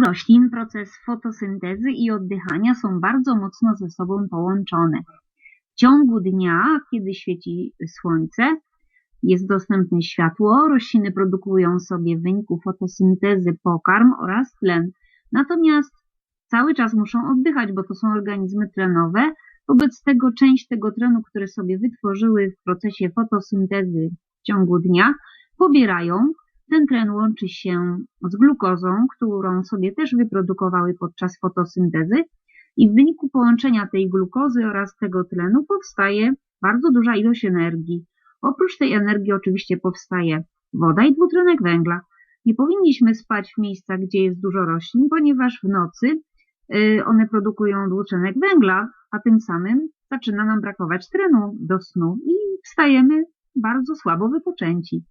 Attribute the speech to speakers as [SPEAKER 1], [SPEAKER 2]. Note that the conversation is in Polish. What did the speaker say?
[SPEAKER 1] roślin proces fotosyntezy i oddychania są bardzo mocno ze sobą połączone. W ciągu dnia, kiedy świeci słońce, jest dostępne światło, rośliny produkują sobie w wyniku fotosyntezy pokarm oraz tlen. Natomiast cały czas muszą oddychać, bo to są organizmy tlenowe. Wobec tego część tego tlenu, który sobie wytworzyły w procesie fotosyntezy w ciągu dnia, pobierają. Ten tlen łączy się z glukozą, którą sobie też wyprodukowały podczas fotosyntezy i w wyniku połączenia tej glukozy oraz tego tlenu powstaje bardzo duża ilość energii. Oprócz tej energii oczywiście powstaje woda i dwutlenek węgla. Nie powinniśmy spać w miejscach, gdzie jest dużo roślin, ponieważ w nocy y, one produkują dwutlenek węgla, a tym samym zaczyna nam brakować tlenu do snu i wstajemy bardzo słabo wypoczęci.